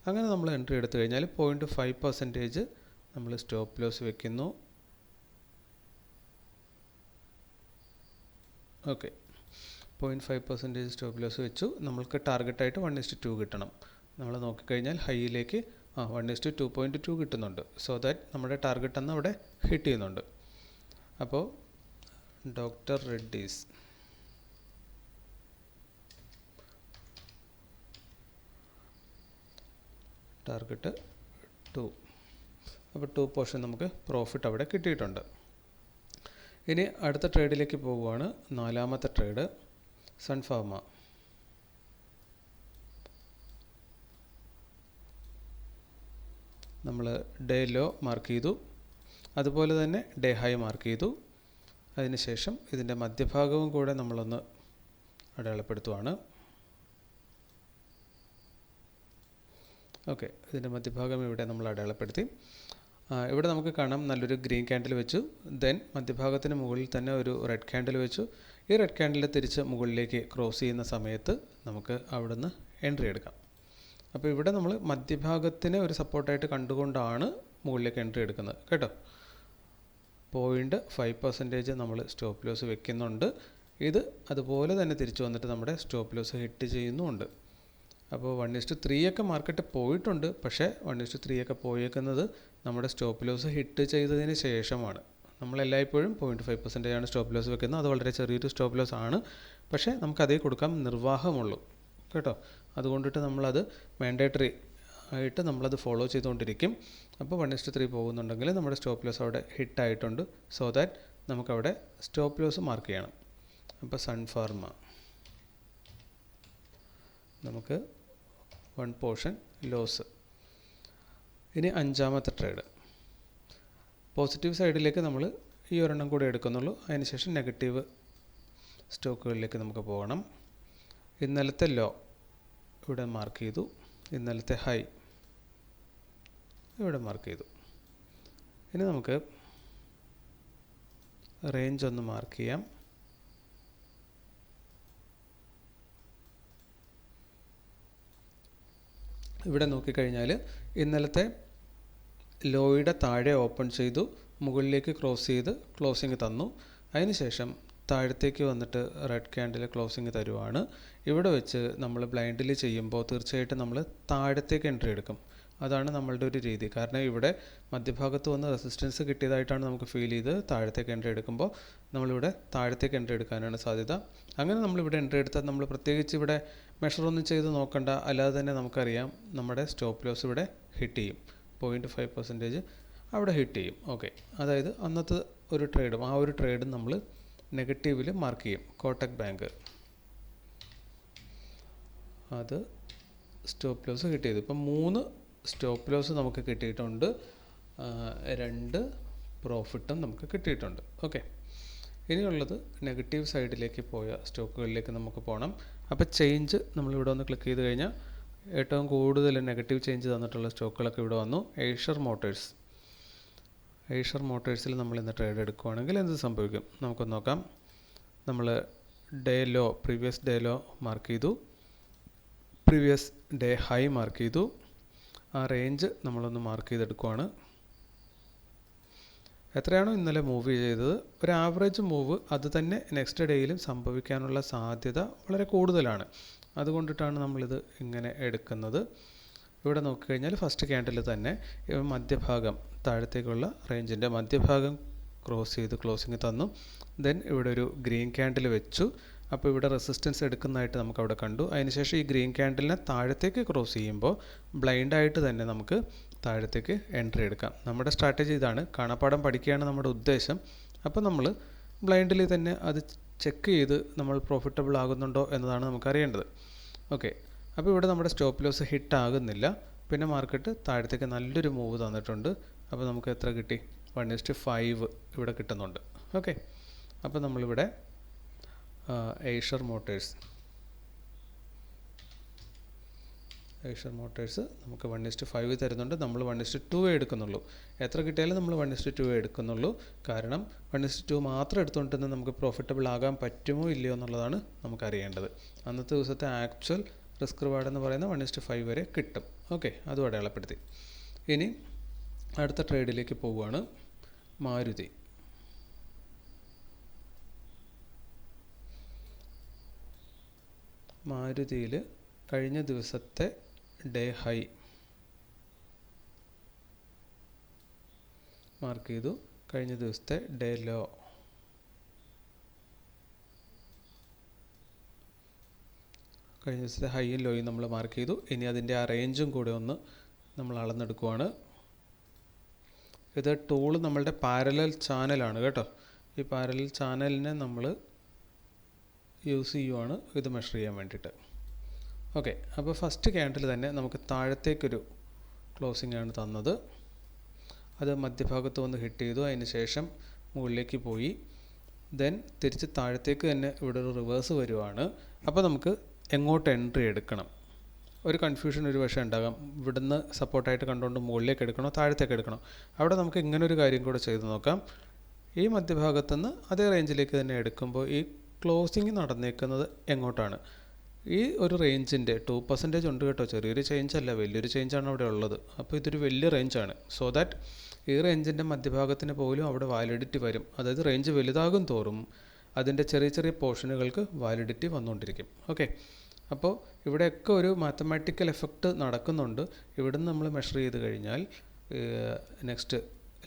അങ്ങനെ നമ്മൾ എൻട്രി എടുത്തു കഴിഞ്ഞാൽ പോയിന്റ് ഫൈവ് പെർസെന്റേജ് നമ്മൾ സ്റ്റോപ്പ് ലോസ് വെക്കുന്നു. Okay point five percentage stop loss വെച്ചു. നമ്മൾക്ക് ടാർഗറ്റായിട്ട് വൺ ഇസ്റ്റ് ടു കിട്ടണം. നമ്മൾ നോക്കിക്കഴിഞ്ഞാൽ ഹൈയിലേക്ക് ആ one is to two point two കിട്ടുന്നുണ്ട്. സോ ദാറ്റ് നമ്മുടെ ടാർഗറ്റ് അന്ന് അവിടെ ഹിറ്റ് ചെയ്യുന്നുണ്ട്. അപ്പോൾ ഡോക്ടർ റെഡ്ഡീസ്. Target two. അപ്പോൾ ടു പോർഷൻ നമുക്ക് പ്രോഫിറ്റ് അവിടെ കിട്ടിയിട്ടുണ്ട്. ഇനി അടുത്ത ട്രേഡിലേക്ക് പോവുകയാണ്. നാലാമത്തെ ട്രേഡ് സൺഫാർമ നമ്മൾ ഡേ ലോ മാർക്ക് ചെയ്തു. അതുപോലെ തന്നെ ഡേ ഹൈ മാർക്ക് ചെയ്തു അതിനുശേഷം ഇതിന്റെ മധ്യഭാഗവും കൂടെ നമ്മളൊന്ന് അടയാളപ്പെടുത്തുവാണ്. ഓക്കെ ഇതിന്റെ മധ്യഭാഗം ഇവിടെ നമ്മൾ അടയാളപ്പെടുത്തി. ഇവിടെ നമുക്ക് കാണാം നല്ലൊരു ഗ്രീൻ ക്യാൻഡിൽ വെച്ചു. ദെൻ മധ്യഭാഗത്തിന് മുകളിൽ തന്നെ ഒരു റെഡ് ക്യാൻഡിൽ വെച്ചു. ഈ റെഡ് ക്യാൻഡിൽ തിരിച്ച് മുകളിലേക്ക് ക്രോസ് ചെയ്യുന്ന സമയത്ത് നമുക്ക് അവിടുന്ന് എൻട്രി എടുക്കാം. അപ്പോൾ ഇവിടെ നമ്മൾ മധ്യഭാഗത്തിനെ ഒരു സപ്പോർട്ടായിട്ട് കണ്ടുകൊണ്ടാണ് മുകളിലേക്ക് എൻട്രി എടുക്കുന്നത്. കേട്ടോ? പോയിന്റ് ഫൈവ് പെർസെന്റേജ് നമ്മൾ സ്റ്റോപ്പ് ലോസ് വെക്കുന്നുണ്ട്. ഇത് അതുപോലെ തന്നെ തിരിച്ചു വന്നിട്ട് നമ്മുടെ സ്റ്റോപ്പ് ലോസ് ഹിറ്റ് ചെയ്യുന്നുമുണ്ട് അപ്പോൾ വൺ ഇസ്റ്റു ത്രീ ഒക്കെ മാർക്കറ്റ് പോയിട്ടുണ്ട്. പക്ഷേ വൺ ഇസ്റ്റു ത്രീ ഒക്കെ പോയേക്കുന്നത് നമ്മുടെ സ്റ്റോപ്പ് ലോസ് ഹിറ്റ് ചെയ്തതിന് ശേഷമാണ്. നമ്മൾ എല്ലായ്പ്പോഴും പോയിന്റ് ഫൈവ് പെർസെന്റേജ് ആണ് സ്റ്റോപ്പ് ലോസ് വെക്കുന്നത്. അത് വളരെ ചെറിയൊരു സ്റ്റോപ്പ് ലോസ് ആണ്. പക്ഷേ നമുക്കതേ കൊടുക്കാൻ നിർവാഹമുള്ളൂ. കേട്ടോ? അതുകൊണ്ടിട്ട് നമ്മളത് മാൻഡേറ്ററി ആയിട്ട് നമ്മളത് ഫോളോ ചെയ്തുകൊണ്ടിരിക്കും. അപ്പോൾ വൺ ഇസ്റ്റ് ത്രീ പോകുന്നുണ്ടെങ്കിൽ നമ്മുടെ സ്റ്റോപ്പ് ലോസ് അവിടെ ഹിറ്റ് ആയിട്ടുണ്ട്. സോ ദാറ്റ് നമുക്കവിടെ സ്റ്റോപ്പ് ലോസ് മാർക്ക് ചെയ്യണം. അപ്പോൾ സൺഫാർമ നമുക്ക് വൺ പോർഷൻ ലോസ് ഇനി അഞ്ചാമത്തെ ട്രേഡ് പോസിറ്റീവ് സൈഡിലേക്ക് നമ്മൾ ഈ ഒരെണ്ണം കൂടെ എടുക്കുന്നുള്ളൂ. അതിനുശേഷം നെഗറ്റീവ് സ്റ്റോക്കുകളിലേക്ക് നമുക്ക് പോകണം. ഇന്നലത്തെ ലോ ഇവിടെ മാർക്ക് ചെയ്തു. ഇന്നലത്തെ ഹൈ ഇവിടെ മാർക്ക് ചെയ്തു. ഇനി നമുക്ക് റേഞ്ച് ഒന്ന് മാർക്ക് ചെയ്യാം. ഇവിടെ നോക്കിക്കഴിഞ്ഞാൽ ഇന്നലത്തെ ലോയുടെ താഴെ ഓപ്പൺ ചെയ്തു മുകളിലേക്ക് ക്രോസ് ചെയ്ത് ക്ലോസിങ് തന്നു. അതിനുശേഷം താഴത്തേക്ക് വന്നിട്ട് റെഡ് ക്യാൻഡിൽ ക്ലോസിങ് തരുവാണ്. ഇവിടെ വെച്ച് നമ്മൾ ബ്ലൈൻഡിൽ ചെയ്യുമ്പോൾ തീർച്ചയായിട്ടും നമ്മൾ താഴത്തേക്ക് എൻട്രി എടുക്കും. അതാണ് നമ്മളുടെ ഒരു രീതി. കാരണം ഇവിടെ മധ്യഭാഗത്ത് വന്ന് റെസിസ്റ്റൻസ് കിട്ടിയതായിട്ടാണ് നമുക്ക് ഫീൽ ചെയ്ത് താഴത്തേക്ക് എൻട്രി എടുക്കുമ്പോൾ നമ്മളിവിടെ താഴത്തേക്ക് എൻട്രി എടുക്കാനാണ് സാധ്യത. അങ്ങനെ നമ്മളിവിടെ എൻട്രി എടുത്താൽ നമ്മൾ പ്രത്യേകിച്ച് ഇവിടെ മെഷറൊന്നും ചെയ്ത് നോക്കണ്ട. അല്ലാതെ തന്നെ നമുക്കറിയാം നമ്മുടെ സ്റ്റോപ്പ് ലോസ് ഇവിടെ ഹിറ്റ് ചെയ്യും. പോയിന്റ് ഫൈവ് പെർസെന്റേജ് അവിടെ ഹിറ്റ് ചെയ്യും. ഓക്കെ അതായത് അന്നത്തെ ഒരു ട്രേഡും ആ ഒരു ട്രേഡും നമ്മൾ നെഗറ്റീവിൽ മാർക്ക് ചെയ്യും. കോട്ടക് ബാങ്ക് അത് സ്റ്റോപ്പ് ലോസ് ഹിറ്റ് ചെയ്തു ഇപ്പം മൂന്ന് സ്റ്റോപ്പ് ലോസ് നമുക്ക് കിട്ടിയിട്ടുണ്ട്. രണ്ട് പ്രോഫിറ്റും നമുക്ക് കിട്ടിയിട്ടുണ്ട്. ഓക്കെ. ഇനിയുള്ളത് നെഗറ്റീവ് സൈഡിലേക്ക് പോയ സ്റ്റോക്കുകളിലേക്ക് നമുക്ക് പോകണം അപ്പോൾ ചേഞ്ച് നമ്മളിവിടെ ഒന്ന് ക്ലിക്ക് ചെയ്ത് കഴിഞ്ഞാൽ ഏറ്റവും കൂടുതൽ നെഗറ്റീവ് ചേഞ്ച് തന്നിട്ടുള്ള സ്റ്റോക്കുകളൊക്കെ ഇവിടെ വന്നു. ഏഷ്യർ മോട്ടേഴ്സ് ഏഷ്യർ മോട്ടേഴ്സിൽ നമ്മൾ ഇന്ന് ട്രേഡ് എടുക്കുകയാണെങ്കിൽ എന്ത് സംഭവിക്കും? നമുക്കൊന്ന് നോക്കാം. നമ്മൾ day low previous day low mark ചെയ്തു. പ്രീവിയസ് ഡേ ഹൈ മാർക്ക് ചെയ്തു. ആ റേഞ്ച് നമ്മളൊന്ന് മാർക്ക് ചെയ്തെടുക്കുവാണ്. എത്രയാണോ ഇന്നലെ മൂവ് ചെയ്തത്? ഒരു ആവറേജ് മൂവ് അത് തന്നെ നെക്സ്റ്റ് ഡേയിലും സംഭവിക്കാനുള്ള സാധ്യത വളരെ കൂടുതലാണ്. അതുകൊണ്ടിട്ടാണ് നമ്മളിത് ഇങ്ങനെ എടുക്കുന്നത്. ഇവിടെ നോക്കിക്കഴിഞ്ഞാൽ ഫസ്റ്റ് ക്യാൻഡിൽ തന്നെ മധ്യഭാഗം താഴത്തേക്കുള്ള റേഞ്ചിന്റെ മധ്യഭാഗം ക്രോസ് ചെയ്ത് ക്ലോസിങ് തന്നു. ദെൻ ഇവിടെ ഒരു ഗ്രീൻ ക്യാൻഡിൽ വെച്ചു. അപ്പോൾ ഇവിടെ റെസിസ്റ്റൻസ് എടുക്കുന്നതായിട്ട് നമുക്ക് അവിടെ കണ്ടു അതിനുശേഷം ഈ ഗ്രീൻ ക്യാൻഡിലിനെ താഴത്തേക്ക് ക്രോസ് ചെയ്യുമ്പോൾ ബ്ലൈൻഡായിട്ട് തന്നെ നമുക്ക് താഴത്തേക്ക് എൻട്രി എടുക്കാം. നമ്മുടെ സ്ട്രാറ്റജി ഇതാണ്. കാണാപ്പാടം പഠിക്കുകയാണ് നമ്മുടെ ഉദ്ദേശം. അപ്പോൾ നമ്മൾ ബ്ലൈൻഡിൽ തന്നെ അത് ചെക്ക് ചെയ്ത് നമ്മൾ പ്രോഫിറ്റബിൾ ആകുന്നുണ്ടോ എന്നതാണ് നമുക്ക് അറിയേണ്ടത്. ഓക്കെ അപ്പോൾ ഇവിടെ നമ്മുടെ സ്റ്റോപ്പ് ലോസ് ഹിറ്റ് ആകുന്നില്ല. പിന്നെ മാർക്കറ്റ് താഴത്തേക്ക് നല്ലൊരു മൂവ് തന്നിട്ടുണ്ട്. അപ്പോൾ നമുക്ക് എത്ര കിട്ടി? വൺ ഇസ്റ്റ് ഫൈവ് ഇവിടെ കിട്ടുന്നുണ്ട്. ഓക്കെ അപ്പോൾ നമ്മളിവിടെ ഏഷ്യർ മോട്ടേഴ്സ് ഏഷർ മോട്ടേഴ്സ് നമുക്ക് വൺ ഇസ്റ്റ് ഫൈവ് തരുന്നുണ്ട്. നമ്മൾ വൺ ഇസ്റ്റ് ടു എടുക്കുന്നുള്ളൂ. എത്ര കിട്ടിയാലും നമ്മൾ വൺ ഇസ്റ്റ് ടു എടുക്കുന്നുള്ളൂ. കാരണം വൺ ഇസ്റ്റ് ടു മാത്രം എടുത്തുകൊണ്ടിരുന്ന നമുക്ക് പ്രോഫിറ്റബിൾ ആകാൻ പറ്റുമോ ഇല്ലയോ എന്നുള്ളതാണ് നമുക്കറിയേണ്ടത് അന്നത്തെ ദിവസത്തെ ആക്ച്വൽ റിസ്ക് റിവാർഡ് എന്ന് പറയുന്ന വൺ ഇസ്റ്റ് ഫൈവ് വരെ കിട്ടും. ഓക്കെ അതും അടയാളപ്പെടുത്തി. ഇനി അടുത്ത ട്രേഡിലേക്ക് പോവുകയാണ്. മാരുതി. മാരുതിയിൽ കഴിഞ്ഞ ദിവസത്തെ ഡേ ഹൈ. മാർക്ക് ചെയ്തു. കഴിഞ്ഞ ദിവസത്തെ ഡേ ലോ. കഴിഞ്ഞ ദിവസത്തെ ഹൈയും ലോയും നമ്മൾ മാർക്ക് ചെയ്തു. ഇനി അതിന്റെ ആ റേഞ്ചും കൂടെ ഒന്ന് നമ്മൾ അളന്നെടുക്കുവാണ്. ഇത് ടൂൾ നമ്മളുടെ പാരലൽ ചാനലാണ് കേട്ടോ. ഈ പാരലൽ ചാനലിനെ നമ്മൾ യൂസ് ചെയ്യുവാണ് ഇത് മെഷർ ചെയ്യാൻ വേണ്ടിയിട്ട്. ഓക്കെ അപ്പോൾ ഫസ്റ്റ് ക്യാൻഡിൽ തന്നെ നമുക്ക് താഴത്തേക്കൊരു ക്ലോസിംഗ് ആണ് തന്നത്. അത് മധ്യഭാഗത്ത് വന്ന് ഹിറ്റ് ചെയ്തു അതിന് ശേഷം മുകളിലേക്ക് പോയി. ദെൻ തിരിച്ച് താഴത്തേക്ക് തന്നെ ഇവിടെ ഒരു റിവേഴ്സ് വരുവാണ്. അപ്പോൾ നമുക്ക് എങ്ങോട്ട് എൻട്രി എടുക്കണം? ഒരു കൺഫ്യൂഷൻ ഒരു പക്ഷേ ഉണ്ടാകാം. ഇവിടുന്ന് സപ്പോർട്ടായിട്ട് കണ്ടുകൊണ്ട് മുകളിലേക്ക് എടുക്കണോ താഴത്തേക്ക് എടുക്കണോ? അവിടെ നമുക്ക് ഇങ്ങനൊരു കാര്യം കൂടെ ചെയ്ത് നോക്കാം. ഈ മധ്യഭാഗത്തുനിന്ന് അതേ റേഞ്ചിലേക്ക് തന്നെ എടുക്കുമ്പോൾ ഈ ക്ലോസിങ് നടന്നേക്കുന്നത് എങ്ങോട്ടാണ്? ഈ ഒരു റേഞ്ചിന്റെ ടു പെർസെന്റേജ് ഉണ്ട് കേട്ടോ. ചെറിയൊരു ചേഞ്ച് അല്ല വലിയൊരു ചേഞ്ചാണ് അവിടെ ഉള്ളത്. അപ്പോൾ ഇതൊരു വലിയ റേഞ്ചാണ് സോ ദാറ്റ് ഈ റേഞ്ചിന്റെ മധ്യഭാഗത്തിന് പോലും അവിടെ വാലിഡിറ്റി വരും. അതായത് റേഞ്ച് വലുതാകും തോറും അതിന്റെ ചെറിയ ചെറിയ പോർഷനുകൾക്ക് വാലിഡിറ്റി വന്നുകൊണ്ടിരിക്കും. ഓക്കെ അപ്പോൾ ഇവിടെയൊക്കെ ഒരു മാത്തമാറ്റിക്കൽ എഫക്റ്റ് നടക്കുന്നുണ്ട്. ഇവിടുന്ന് നമ്മൾ മെഷർ ചെയ്ത് കഴിഞ്ഞാൽ നെക്സ്റ്റ്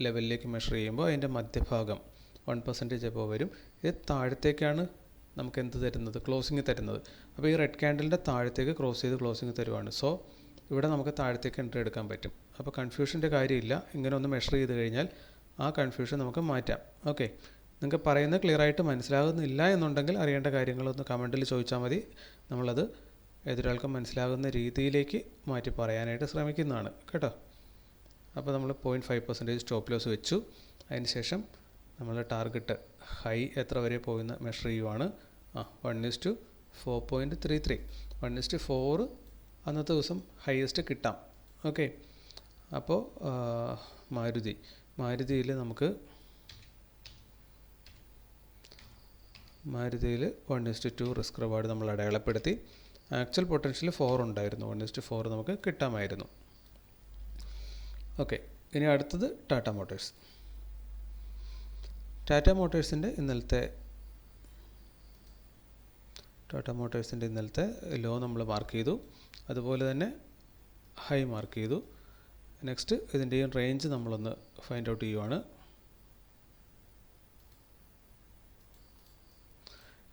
ലെവലിലേക്ക് മെഷർ ചെയ്യുമ്പോൾ അതിന്റെ മധ്യഭാഗം വൺ പെർസെന്റേജ് എബോ വരും. ഇത് താഴത്തേക്കാണ് നമുക്ക് എന്ത് തരുന്നത്? ക്ലോസിങ് തരുന്നത്. അപ്പോൾ ഈ റെഡ് ക്യാൻഡലിന്റെ താഴത്തേക്ക് ക്രോസ് ചെയ്ത് ക്ലോസിങ് തരുവാണ്. സോ ഇവിടെ നമുക്ക് താഴത്തേക്ക് എൻട്രി എടുക്കാൻ പറ്റും. അപ്പോൾ കൺഫ്യൂഷന്റെ കാര്യമില്ല. ഇങ്ങനെ ഒന്ന് മെഷർ ചെയ്ത് കഴിഞ്ഞാൽ ആ കൺഫ്യൂഷൻ നമുക്ക് മാറ്റാം. ഓക്കെ നിങ്ങൾക്ക് പറയുന്നത് ക്ലിയർ ആയിട്ട് മനസ്സിലാകുന്നില്ല എന്നുണ്ടെങ്കിൽ അറിയേണ്ട കാര്യങ്ങളൊന്ന് കമന്റിൽ ചോദിച്ചാൽ മതി. നമ്മളത് എതിരാൾക്ക് മനസ്സിലാകുന്ന രീതിയിലേക്ക് മാറ്റി പറയാനായിട്ട് ശ്രമിക്കുന്നതാണ്. കേട്ടോ? അപ്പോൾ നമ്മൾ point five percentage stop loss വെച്ചു. അതിന് ശേഷം നമ്മൾ ടാർഗറ്റ് ഹൈ എത്ര വരെ പോകുന്ന മെഷർ ചെയ്യുവാണ്. ആ one is to four point three three one is to four അന്നത്തെ ദിവസം ഹയസ്റ്റ് കിട്ടാം. ഓക്കെ അപ്പോൾ മാരുതി. മാരുതിയിൽ നമുക്ക് മാരുതിയിൽ one is to two risk reward നമ്മൾ അടയാളപ്പെടുത്തി. ആക്ച്വൽ പൊട്ടൻഷ്യൽ ഫോർ ഉണ്ടായിരുന്നു. വൺ ഇസ്റ്റ് ഫോർ നമുക്ക് കിട്ടാമായിരുന്നു. ഓക്കെ ഇനി അടുത്തത് ടാറ്റ മോട്ടോഴ്സ് ടാറ്റ മോട്ടോഴ്സിന്റെ ഇന്നലത്തെ ടാറ്റ മോട്ടോഴ്സിന്റെ ഇന്നലത്തെ ലോ നമ്മൾ മാർക്ക് ചെയ്തു. അതുപോലെ തന്നെ ഹൈ മാർക്ക് ചെയ്തു. നെക്സ്റ്റ് ഇതിന്റെയും റേഞ്ച് നമ്മളൊന്ന് ഫൈൻഡ് ഔട്ട് ചെയ്യുവാണ്.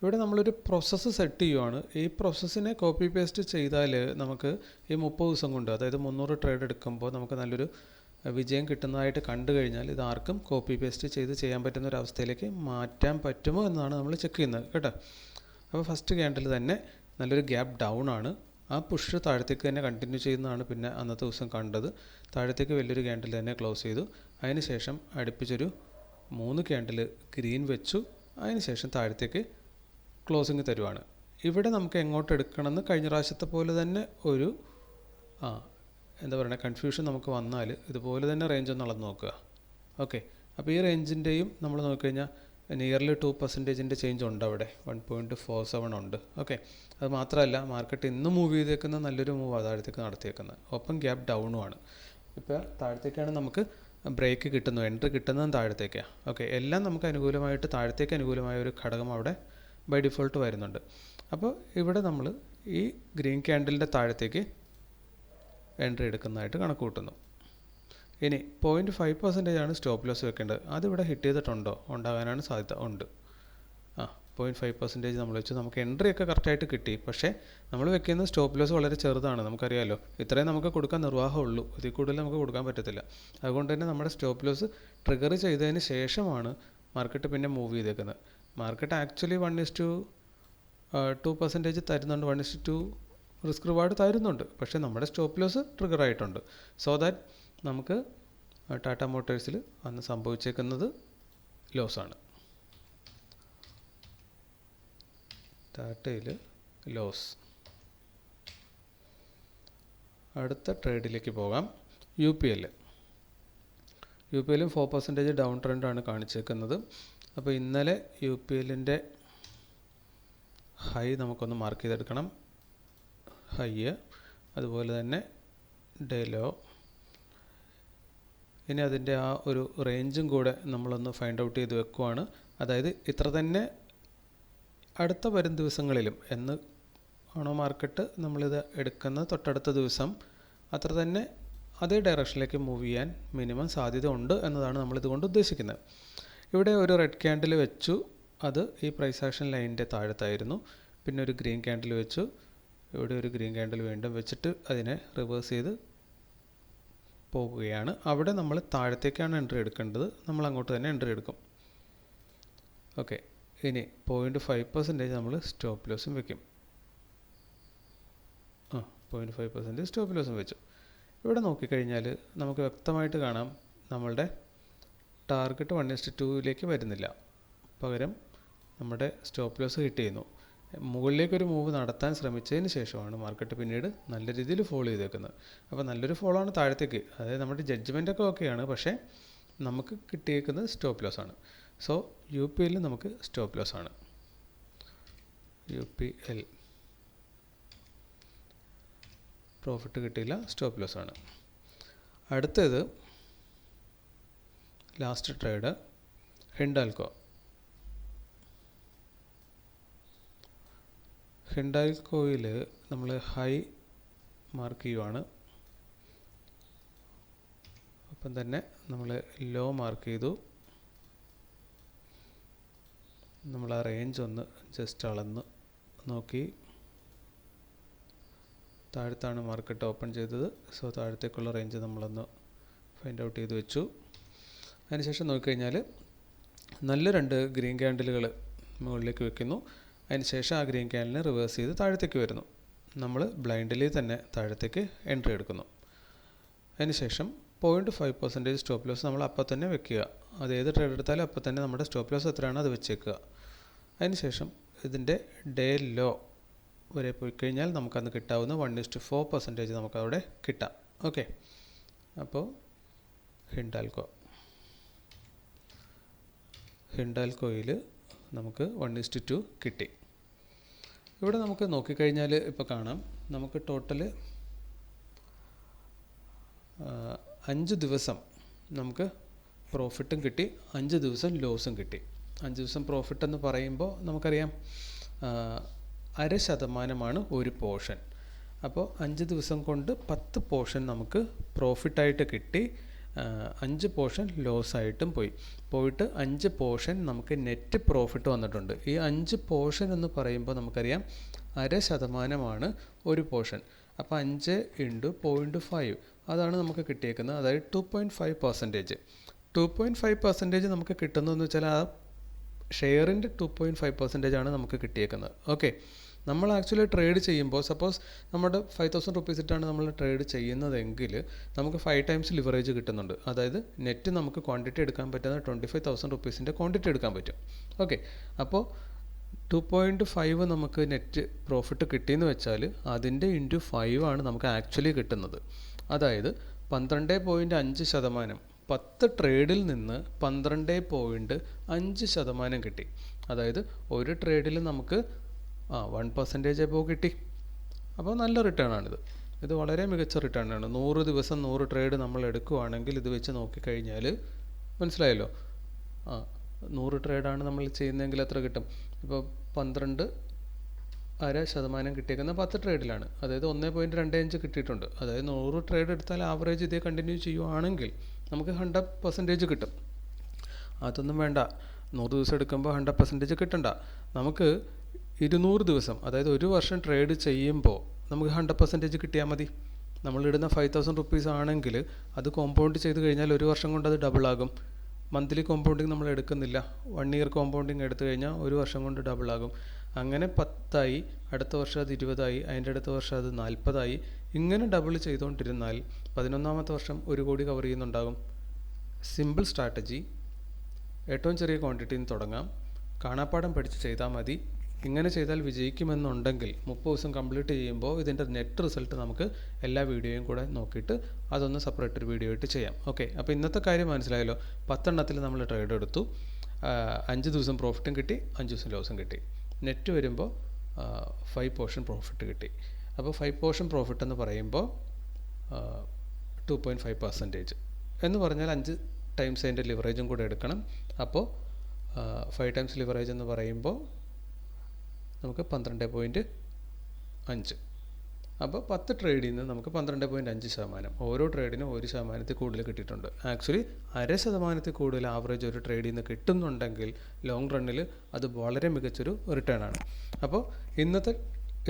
ഇവിടെ നമ്മളൊരു പ്രോസസ്സ് സെറ്റ് ചെയ്യുവാണ്. ഈ പ്രോസസ്സിനെ കോപ്പി പേസ്റ്റ് ചെയ്താൽ നമുക്ക് ഈ മുപ്പത് ദിവസം കൊണ്ട് അതായത് മുന്നൂറ് ട്രേഡ് എടുക്കുമ്പോൾ നമുക്ക് നല്ലൊരു വിജയം കിട്ടുന്നതായിട്ട് കണ്ടു കഴിഞ്ഞാൽ ഇത് ആർക്കും കോപ്പി പേസ്റ്റ് ചെയ്ത് ചെയ്യാൻ പറ്റുന്ന ഒരു അവസ്ഥയിലേക്ക് മാറ്റാൻ പറ്റുമോ എന്നാണ് നമ്മൾ ചെക്ക് ചെയ്യുന്നത് കേട്ടോ. അപ്പോൾ ഫസ്റ്റ് ക്യാൻഡിൽ തന്നെ നല്ലൊരു ഗ്യാപ്പ് ഡൗൺ ആണ്. ആ പുഷ് താഴത്തേക്ക് തന്നെ കണ്ടിന്യൂ ചെയ്യുന്നതാണ് പിന്നെ അന്നത്തെ ദിവസം കണ്ടത്. താഴത്തേക്ക് വലിയൊരു ക്യാൻഡിൽ തന്നെ ക്ലോസ് ചെയ്തു. അതിന് ശേഷം അടുപ്പിച്ചൊരു മൂന്ന് ക്യാൻഡിൽ ഗ്രീൻ വെച്ചു. അതിന് ശേഷം താഴത്തേക്ക് ക്ലോസിങ് തരുവാണ്. ഇവിടെ നമുക്ക് എങ്ങോട്ട് എടുക്കണമെന്ന് കഴിഞ്ഞ പ്രാവശ്യത്തെ പോലെ തന്നെ ഒരു ആ എന്താ പറയുക കൺഫ്യൂഷൻ നമുക്ക് വന്നാൽ ഇതുപോലെ തന്നെ റേഞ്ച് ഒന്ന് നോക്കുക. ഓക്കെ അപ്പോൾ ഈ റേഞ്ചിന്റെയും നമ്മൾ നോക്കിക്കഴിഞ്ഞാൽ നിയർലി ടു പെർസെന്റേജിന്റെ ചേഞ്ച് ഉണ്ട് അവിടെ. വൺ പോയിന്റ് ഫോർ സെവൻ ഉണ്ട്. ഓക്കെ അത് മാത്രമല്ല മാർക്കറ്റ് ഇന്ന് മൂവ് ചെയ്തേക്കുന്ന നല്ലൊരു മൂവ് താഴത്തേക്ക് നടത്തിയേക്കുന്നത്. ഒപ്പം ഗ്യാപ്പ് ആണ്. ഇപ്പോൾ താഴത്തേക്കാണ് നമുക്ക് ബ്രേക്ക് കിട്ടുന്നു എൻട്രി കിട്ടുന്നതും താഴത്തേക്കാണ് ഓക്കെ എല്ലാം നമുക്ക് അനുകൂലമായിട്ട് താഴത്തേക്ക് അനുകൂലമായ ഒരു ഘടകം അവിടെ ബൈ ഡിഫോൾട്ട് വരുന്നുണ്ട്. അപ്പോൾ ഇവിടെ നമ്മൾ ഈ ഗ്രീൻ ക്യാൻഡലിന്റെ താഴത്തേക്ക് എൻട്രി എടുക്കുന്നതായിട്ട് കണക്ക് കൂട്ടുന്നു. ഇനി പോയിന്റ് ഫൈവ് പെർസെന്റേജ് ആണ് സ്റ്റോപ്പ് ലോസ് വെക്കേണ്ടത്. അതിവിടെ ഹിറ്റ് ചെയ്തിട്ടുണ്ടോ? ഉണ്ടാകാനാണ് സാധ്യത ഉണ്ട്. ആ പോയിന്റ് ഫൈവ് പെർസെന്റേജ് നമ്മൾ വെച്ച് നമുക്ക് എൻട്രി ഒക്കെ കറക്റ്റായിട്ട് കിട്ടി. പക്ഷേ നമ്മൾ വെക്കുന്ന സ്റ്റോപ്പ് ലോസ് വളരെ ചെറുതാണ്. നമുക്കറിയാമല്ലോ ഇത്രയും നമുക്ക് കൊടുക്കാൻ നിർവാഹമുള്ളൂ. ഇതിൽ കൂടുതൽ നമുക്ക് കൊടുക്കാൻ പറ്റത്തില്ല. അതുകൊണ്ട് തന്നെ നമ്മുടെ സ്റ്റോപ്പ് ലോസ് ട്രിഗർ ചെയ്തതിന് ശേഷമാണ് മാർക്കറ്റ് പിന്നെ മൂവ് ചെയ്തേക്കുന്നത്. Market actually one is to two percentage തരുന്നുണ്ട്. One is to risk reward തരുന്നുണ്ട്. പക്ഷേ നമ്മുടെ സ്റ്റോപ്പ് ലോസ് ട്രിഗർ ആയിട്ടുണ്ട്. സോ ദാറ്റ് നമുക്ക് ടാറ്റ മോട്ടോഴ്സിൽ അന്ന് സംഭവിച്ചേക്കുന്നത് ലോസാണ് ടാറ്റയിൽ ലോസ്. അടുത്ത ട്രേഡിലേക്ക് പോകാം. U P L. U P എല്ലും ഫോർ പെർസെന്റേജ് ഡൗൺ ട്രെൻഡാണ് കാണിച്ചേക്കുന്നത്. അപ്പോൾ ഇന്നലെ യു പി എല്ലിന്റെ ഹൈ നമുക്കൊന്ന് മാർക്ക് ചെയ്തെടുക്കണം. ഹൈ അതുപോലെ തന്നെ ഡെലോ ഇനി അതിന്റെ ആ ഒരു റേഞ്ചും കൂടെ നമ്മളൊന്ന് ഫൈൻഡ് ഔട്ട് ചെയ്ത് വെക്കുവാണ്. അതായത് ഇത്ര തന്നെ അടുത്ത വരും ദിവസങ്ങളിലും എന്ന് ആണോ മാർക്കറ്റ് നമ്മളിത് എടുക്കുന്ന തൊട്ടടുത്ത ദിവസം അത്ര തന്നെ അതേ ഡയറക്ഷനിലേക്ക് മൂവ് ചെയ്യാൻ മിനിമം സാധ്യത ഉണ്ട് എന്നതാണ് നമ്മളിതുകൊണ്ട് ഉദ്ദേശിക്കുന്നത്. ഇവിടെ ഒരു റെഡ് ക്യാൻഡിൽ വെച്ചു. അത് ഈ പ്രൈസ് ആക്ഷൻ ലൈനിന്റെ താഴത്തായിരുന്നു. പിന്നെ ഒരു ഗ്രീൻ ക്യാൻഡിൽ വെച്ചു. ഇവിടെ ഒരു ഗ്രീൻ ക്യാൻഡിൽ വീണ്ടും വെച്ചിട്ട് അതിനെ റിവേഴ്സ് ചെയ്ത് പോകുകയാണ്. അവിടെ നമ്മൾ താഴത്തേക്കാണ് എൻട്രി എടുക്കേണ്ടത്. നമ്മൾ അങ്ങോട്ട് തന്നെ എൻട്രി എടുക്കും. ഓക്കെ. ഇനി പോയിന്റ് ഫൈവ് പെർസെന്റേജ് നമ്മൾ സ്റ്റോപ്പ് ലോസും വെക്കും. ആ പോയിന്റ് ഫൈവ് പെർസെന്റേജ് സ്റ്റോപ്പ് ലോസും വെച്ചു. ഇവിടെ നോക്കിക്കഴിഞ്ഞാൽ നമുക്ക് വ്യക്തമായിട്ട് കാണാം നമ്മളുടെ ടാർഗറ്റ് വൺ ഇസ്റ്റ് ടൂവിലേക്ക് വരുന്നില്ല. പകരം നമ്മുടെ സ്റ്റോപ്പ് ലോസ് ഹിറ്റ് ചെയ്യുന്നു മുകളിലേക്കൊരു മൂവ് നടത്താൻ ശ്രമിച്ചതിന് ശേഷമാണ് മാർക്കറ്റ് പിന്നീട് നല്ല രീതിയിൽ ഫോളോ ചെയ്തേക്കുന്നത്. അപ്പോൾ നല്ലൊരു ഫോളോ ആണ് താഴത്തേക്ക്. അതായത് നമ്മുടെ ജഡ്ജ്മെന്റ് ഒക്കെ ഓക്കെയാണ് പക്ഷേ നമുക്ക് കിട്ടിയേക്കുന്നത് സ്റ്റോപ്പ് ലോസ് ആണ്. സോ യു പി എല്ലിൽ നമുക്ക് സ്റ്റോപ്പ് ലോസ് ആണ്. യു പി എൽ പ്രോഫിറ്റ് കിട്ടിയില്ല സ്റ്റോപ്പ് ലോസ് ആണ്. അടുത്തത് ലാസ്റ്റ് ട്രേഡ് ഹിൻഡാൽക്കോ ഹിൻഡാൽക്കോയിൽ നമ്മൾ ഹൈ മാർക്ക് ചെയ്യുവാണ്. ഒപ്പം തന്നെ നമ്മൾ ലോ മാർക്ക് ചെയ്തു. നമ്മൾ ആ റേഞ്ച് ഒന്ന് ജസ്റ്റ് അളന്ന് നോക്കി. താഴത്താണ് മാർക്കറ്റ് ഓപ്പൺ ചെയ്തത്. സോ താഴത്തേക്കുള്ള റേഞ്ച് നമ്മളൊന്ന് ഫൈൻഡ് ഔട്ട് ചെയ്ത് വെച്ചു. അതിനുശേഷം നോക്കിക്കഴിഞ്ഞാൽ നല്ല രണ്ട് ഗ്രീൻ ക്യാൻഡിലുകൾ മുകളിലേക്ക് വെക്കുന്നു. അതിനുശേഷം ആ ഗ്രീൻ ക്യാനലിനെ റിവേഴ്സ് ചെയ്ത് താഴത്തേക്ക് വരുന്നു. നമ്മൾ ബ്ലൈൻഡിലി തന്നെ താഴത്തേക്ക് എൻട്രി എടുക്കുന്നു. അതിനുശേഷം point five percentage stop loss നമ്മൾ അപ്പോൾ തന്നെ വെക്കുക. അത് ഏത് ട്രേഡ് എടുത്താലും അപ്പോൾ തന്നെ നമ്മുടെ സ്റ്റോപ്പ് ലോസ് എത്രയാണ് അത് വെച്ചേക്കുക. അതിനുശേഷം ഇതിന്റെ ഡേ ലോ വരെ പോയി കഴിഞ്ഞാൽ നമുക്കന്ന് കിട്ടാവുന്ന വൺ ഇസ്റ്റ് ഫോർ പെർസെന്റേജ് നമുക്കവിടെ കിട്ടാം. ഓക്കെ അപ്പോൾ ഹിൻഡാൽക്കോ ഹിൻഡാൽക്കോയിൽ നമുക്ക് വൺ ഇസ്റ്റ് ടു കിട്ടി. ഇവിടെ നമുക്ക് നോക്കിക്കഴിഞ്ഞാൽ ഇപ്പോൾ കാണാം. നമുക്ക് ടോട്ടൽ അഞ്ച് ദിവസം നമുക്ക് പ്രോഫിറ്റും കിട്ടി അഞ്ച് ദിവസം ലോസും കിട്ടി. അഞ്ച് ദിവസം പ്രോഫിറ്റ് എന്ന് പറയുമ്പോൾ നമുക്കറിയാം അര ശതമാനമാണ് ഒരു പോർഷൻ അപ്പോൾ അഞ്ച് ദിവസം കൊണ്ട് പത്ത് പോർഷൻ നമുക്ക് പ്രോഫിറ്റായിട്ട് കിട്ടി. അഞ്ച് പോർഷൻ ലോസ് ആയിട്ടും പോയി. പോയിട്ട് അഞ്ച് പോർഷൻ നമുക്ക് നെറ്റ് പ്രോഫിറ്റ് വന്നിട്ടുണ്ട്. ഈ അഞ്ച് പോർഷൻ എന്ന് പറയുമ്പോൾ നമുക്കറിയാം അര ശതമാനമാണ് ഒരു പോർഷൻ. അപ്പോൾ അഞ്ച് ഇന്റു പോയിന്റ് ഫൈവ് അതാണ് നമുക്ക് കിട്ടിയേക്കുന്നത്. അതായത് two point five percentage two point five percentage നമുക്ക് കിട്ടുന്നതെന്ന് വെച്ചാൽ ആ ഷെയറിന്റെ ടു പോയിന്റ് ഫൈവ് പെർസെന്റേജ് ആണ് നമുക്ക് കിട്ടിയേക്കുന്നത്. ഓക്കെ നമ്മൾ ആക്ച്വലി ട്രേഡ് ചെയ്യുമ്പോൾ സപ്പോസ് നമ്മുടെ ഫൈവ് തൗസൻഡ് റുപ്പീസ് ഇട്ടാണ് നമ്മൾ ട്രേഡ് ചെയ്യുന്നതെങ്കിൽ നമുക്ക് ഫൈവ് ടൈംസ് ലിവറേജ് കിട്ടുന്നുണ്ട്. അതായത് നെറ്റ് നമുക്ക് ക്വാണ്ടിറ്റി എടുക്കാൻ പറ്റുന്ന ട്വന്റി ഫൈവ് തൗസൻഡ് റുപ്പീസിന്റെ ക്വാണ്ടിറ്റി എടുക്കാൻ പറ്റും. ഓക്കെ അപ്പോൾ ടു പോയിന്റ് ഫൈവ് നമുക്ക് നെറ്റ് പ്രോഫിറ്റ് കിട്ടിയെന്ന് വെച്ചാൽ അതിന്റെ ഇന്റു ഫൈവ് ആണ് നമുക്ക് ആക്ച്വലി കിട്ടുന്നത്. അതായത് പന്ത്രണ്ട് പോയിന്റ് അഞ്ച് ശതമാനം പത്ത് ട്രേഡിൽ നിന്ന് പന്ത്രണ്ട് പോയിന്റ് അഞ്ച് ശതമാനം കിട്ടി. അതായത് ഒരു ട്രേഡിൽ നമുക്ക് ആ വൺ പെർസെന്റേജ് എബോ കിട്ടി. അപ്പോൾ നല്ല റിട്ടേൺ ആണിത്. ഇത് വളരെ മികച്ച റിട്ടേൺ ആണ്. നൂറ് ദിവസം നൂറ് ട്രേഡ് നമ്മൾ എടുക്കുവാണെങ്കിൽ ഇത് വെച്ച് നോക്കിക്കഴിഞ്ഞാൽ മനസ്സിലായല്ലോ? ആ നൂറ് ട്രേഡാണ് നമ്മൾ ചെയ്യുന്നതെങ്കിൽ എത്ര കിട്ടും? ഇപ്പോൾ പന്ത്രണ്ട് അര ശതമാനം കിട്ടിയേക്കുന്ന പത്ത് ട്രേഡിലാണ് അതായത് ഒന്നേ പോയിന്റ് രണ്ട് അഞ്ച് കിട്ടിയിട്ടുണ്ട്. അതായത് നൂറ് ട്രേഡ് എടുത്താൽ ആവറേജ് ഇതേ കണ്ടിന്യൂ ചെയ്യുവാണെങ്കിൽ നമുക്ക് ഹൺഡ്രഡ് പെർസെന്റേജ് കിട്ടും. അതൊന്നും വേണ്ട. നൂറ് ദിവസം എടുക്കുമ്പോൾ ഹൺഡ്രഡ് പെർസെന്റേജ് കിട്ടണ്ട. നമുക്ക് ഇരുന്നൂറ് ദിവസം അതായത് ഒരു വർഷം ട്രേഡ് ചെയ്യുമ്പോൾ നമുക്ക് ഹൺഡ്രഡ് പെർസെന്റേജ് കിട്ടിയാൽ മതി. നമ്മളിടുന്ന ഫൈവ് തൗസൻഡ് റുപ്പീസ് ആണെങ്കിൽ അത് കോമ്പൗണ്ട് ചെയ്ത് കഴിഞ്ഞാൽ ഒരു വർഷം കൊണ്ട് അത് ഡബിൾ ആകും. മന്ത്ലി കോമ്പൗണ്ടിങ് നമ്മൾ എടുക്കുന്നില്ല. വൺ ഇയർ കോമ്പൗണ്ടിങ് എടുത്തു കഴിഞ്ഞാൽ ഒരു വർഷം കൊണ്ട് ഡബിൾ ആകും. അങ്ങനെ പത്തായി അടുത്ത വർഷം അത് ഇരുപതായി അതിന്റെ അടുത്ത വർഷം അത് നാൽപ്പതായി ഇങ്ങനെ ഡബിൾ ചെയ്തുകൊണ്ടിരുന്നാൽ പതിനൊന്നാമത്തെ വർഷം ഒരു കോടി കവർ ചെയ്യുന്നുണ്ടാകും. സിമ്പിൾ സ്ട്രാറ്റജി ഏറ്റവും ചെറിയ ക്വാണ്ടിറ്റിയിൽ നിന്ന് തുടങ്ങാം. കാണാപ്പാടം പഠിച്ച് ചെയ്താൽ മതി. ഇങ്ങനെ ചെയ്താൽ വിജയിക്കുമെന്നുണ്ടെങ്കിൽ മുപ്പത് ദിവസം കംപ്ലീറ്റ് ചെയ്യുമ്പോൾ ഇതിന്റെ നെറ്റ് റിസൾട്ട് നമുക്ക് എല്ലാ വീഡിയോയും കൂടെ നോക്കിയിട്ട് അതൊന്ന് സെപ്പറേറ്റ് ഒരു വീഡിയോ ആയിട്ട് ചെയ്യാം. ഓക്കെ അപ്പോൾ ഇന്നത്തെ കാര്യം മനസ്സിലായല്ലോ. പത്തെണ്ണത്തിൽ നമ്മൾ ട്രേഡ് എടുത്തു. അഞ്ച് ദിവസം പ്രോഫിറ്റും കിട്ടി അഞ്ച് ദിവസം ലോസും കിട്ടി. നെറ്റ് വരുമ്പോൾ ഫൈവ് പോർഷൻ പ്രോഫിറ്റ് കിട്ടി. അപ്പോൾ ഫൈവ് പോർഷൻ പ്രോഫിറ്റ് എന്ന് പറയുമ്പോൾ ടു പോയിന്റ് ഫൈവ് പെർസെന്റേജ് എന്ന് പറഞ്ഞാൽ അഞ്ച് ടൈംസ് അതിന്റെ ലിവറേജും കൂടെ എടുക്കണം. അപ്പോൾ ഫൈവ് ടൈംസ് ലിവറേജ് എന്ന് പറയുമ്പോൾ നമുക്ക് പന്ത്രണ്ട് പോയിന്റ് അഞ്ച്. അപ്പോൾ പത്ത് ട്രേഡിൽ നിന്ന് നമുക്ക് പന്ത്രണ്ട് പോയിന്റ് അഞ്ച് ശതമാനം. ഓരോ ട്രേഡിനും ഒരു ശതമാനത്തിൽ കൂടുതൽ കിട്ടിയിട്ടുണ്ട്. ആക്ച്വലി അര ശതമാനത്തിൽ കൂടുതൽ ആവറേജ് ഒരു ട്രേഡിൽ നിന്ന് കിട്ടുന്നുണ്ടെങ്കിൽ ലോങ് റണ്ണിൽ അത് വളരെ മികച്ചൊരു റിട്ടേൺ ആണ്. അപ്പോൾ ഇന്നത്തെ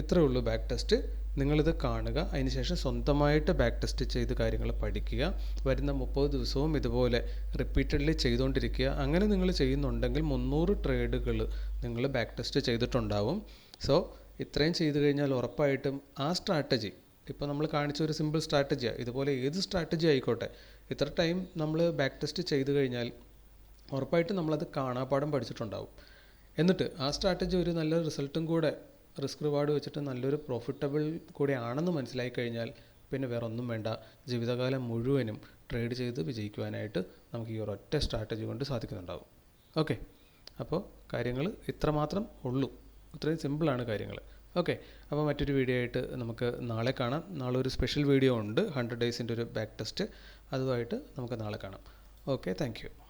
ഇത്രയേ ഉള്ളൂ ബാക്ക് ടെസ്റ്റ് നിങ്ങളിത് കാണുക. അതിനുശേഷം സ്വന്തമായിട്ട് ബാക്ക് ടെസ്റ്റ് ചെയ്ത് കാര്യങ്ങൾ പഠിക്കുക. വരുന്ന മുപ്പത് ദിവസവും ഇതുപോലെ റിപ്പീറ്റഡ്ലി ചെയ്തുകൊണ്ടിരിക്കുക. അങ്ങനെ നിങ്ങൾ ചെയ്യുന്നുണ്ടെങ്കിൽ മുന്നൂറ് ട്രേഡുകൾ നിങ്ങൾ ബാക്ക് ടെസ്റ്റ് ചെയ്തിട്ടുണ്ടാവും. സോ ഇത്രയും ചെയ്തു കഴിഞ്ഞാൽ ഉറപ്പായിട്ടും ആ സ്ട്രാറ്റജി ഇപ്പോൾ നമ്മൾ കാണിച്ച ഒരു സിമ്പിൾ സ്ട്രാറ്റജിയാണ് ഇതുപോലെ ഏത് സ്ട്രാറ്റജി ആയിക്കോട്ടെ ഇത്ര ടൈം നമ്മൾ ബാക്ക് ടെസ്റ്റ് ചെയ്തു കഴിഞ്ഞാൽ ഉറപ്പായിട്ടും നമ്മളത് കാണാപ്പാടം പഠിച്ചിട്ടുണ്ടാവും. എന്നിട്ട് ആ സ്ട്രാറ്റജി ഒരു നല്ല റിസൾട്ടും കൂടെ റിസ്ക് റിവാർഡ് വെച്ചിട്ട് നല്ലൊരു പ്രോഫിറ്റബിൾ കൂടെ ആണെന്ന് മനസ്സിലായി കഴിഞ്ഞാൽ പിന്നെ വേറെ ഒന്നും വേണ്ട. ജീവിതകാലം മുഴുവനും ട്രേഡ് ചെയ്ത് വിജയിക്കുവാനായിട്ട് നമുക്ക് ഈ ഒരൊറ്റ സ്ട്രാറ്റജി കൊണ്ട് സാധിക്കുന്നുണ്ടാവും. ഓക്കെ അപ്പോൾ കാര്യങ്ങൾ ഇത്രമാത്രം ഉള്ളൂ. ഇത്രയും സിമ്പിളാണ് കാര്യങ്ങൾ ഓക്കെ അപ്പോൾ മറ്റൊരു വീഡിയോ ആയിട്ട് നമുക്ക് നാളെ കാണാം. നാളെ ഒരു സ്പെഷ്യൽ വീഡിയോ ഉണ്ട്. ഹൺഡ്രഡ് ഡേയ്സിന്റെ ഒരു ബാക്ക് ടെസ്റ്റ് അതുമായിട്ട് നമുക്ക് നാളെ കാണാം. Okay thank